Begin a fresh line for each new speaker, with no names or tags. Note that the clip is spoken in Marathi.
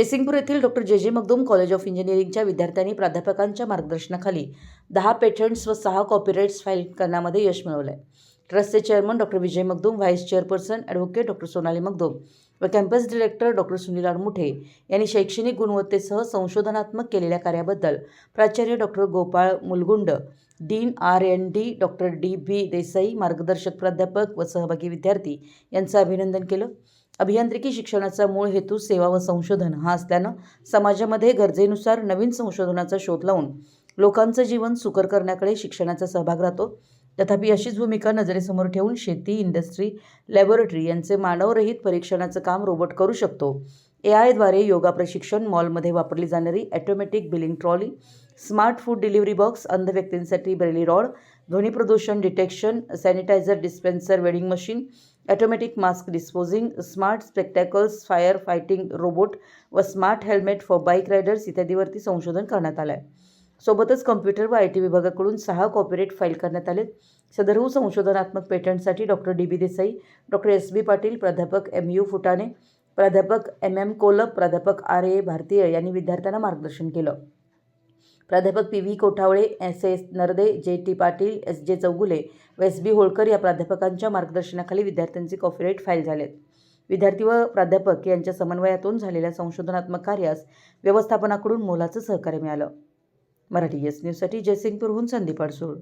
जयसिंगपूर येथील डॉक्टर जे. जे. मगदूम कॉलेज ऑफ इंजिनिअरिंगच्या विद्यार्थ्यांनी प्राध्यापकांच्या मार्गदर्शनाखाली दहा पेटंट्स व सहा कॉपीराईट्स फाईल करण्यामध्ये यश मिळवलं आहे ट्रस्टचे chairman doctor Vijay Magdum vice chairperson advocate doctor Sonali Magdum व campus director doctor Sunil Adamuthe यांनी शैक्षणिक गुणवत्तेसह संशोधनात्मक केलेल्या कार्याबद्दल प्राचार्य doctor Gopal Mulgund dean R N D doctor D. B. Desai मार्गदर्शक प्राध्यापक व सहभागी विद्यार्थी यांचं अभिनंदन केलं. अभियांत्रिकी शिक्षणाचा मूळ हेतू सेवा व संशोधन. हा असल्यानं समाजामध्ये गरजेनुसार नवीन संशोधनाचा शोध लावून लोकांचं जीवन सुकर करण्याकडे शिक्षणाचा सहभाग राहतो. तथापि अशीच भूमिका नजरेसमोर ठेवून शेती इंडस्ट्री लॅबोरेटरी यांचे मानवरहित परीक्षणाचं काम रोबोट करू शकतो. ए आयद्वारे योगा प्रशिक्षण मॉलमध्ये वापरली जाणारी automatic billing trolley smart food delivery box अंध व्यक्तींसाठी ब्रेली रॉड ध्वनी प्रदूषण detection sanitiser dispenser vending machine automatic mask disposing smart spectacles fire fighting robot व smart helmet for bike riders इत्यादीवरती संशोधन करण्यात आलं आहे सोबतच कम्प्युटर व आय टी विभागाकडून सहा कॉपीरेट फाईल करण्यात आले सदरहू संशोधनात्मक पेटंटसाठी doctor D B Desai doctor S B Patil प्राध्यापक एम यू फुटाणे प्राध्यापक एम एम कोलप प्राध्यापक आर ए भारतीय यांनी विद्यार्थ्यांना मार्गदर्शन केलं. प्राध्यापक P V Kothavale S S Narde J T Patil S जे चौगुले व एस बी होळकर या प्राध्यापकांच्या मार्गदर्शनाखाली विद्यार्थ्यांचे कॉपीराईट फाईल झालेत. विद्यार्थी व प्राध्यापक यांच्या समन्वयातून झालेल्या संशोधनात्मक कार्यास व्यवस्थापनाकडून मोलाचं सहकार्य मिळालं. मराठी एस न्यूजसाठी जयसिंगपूरहून संदीप अडसूळ.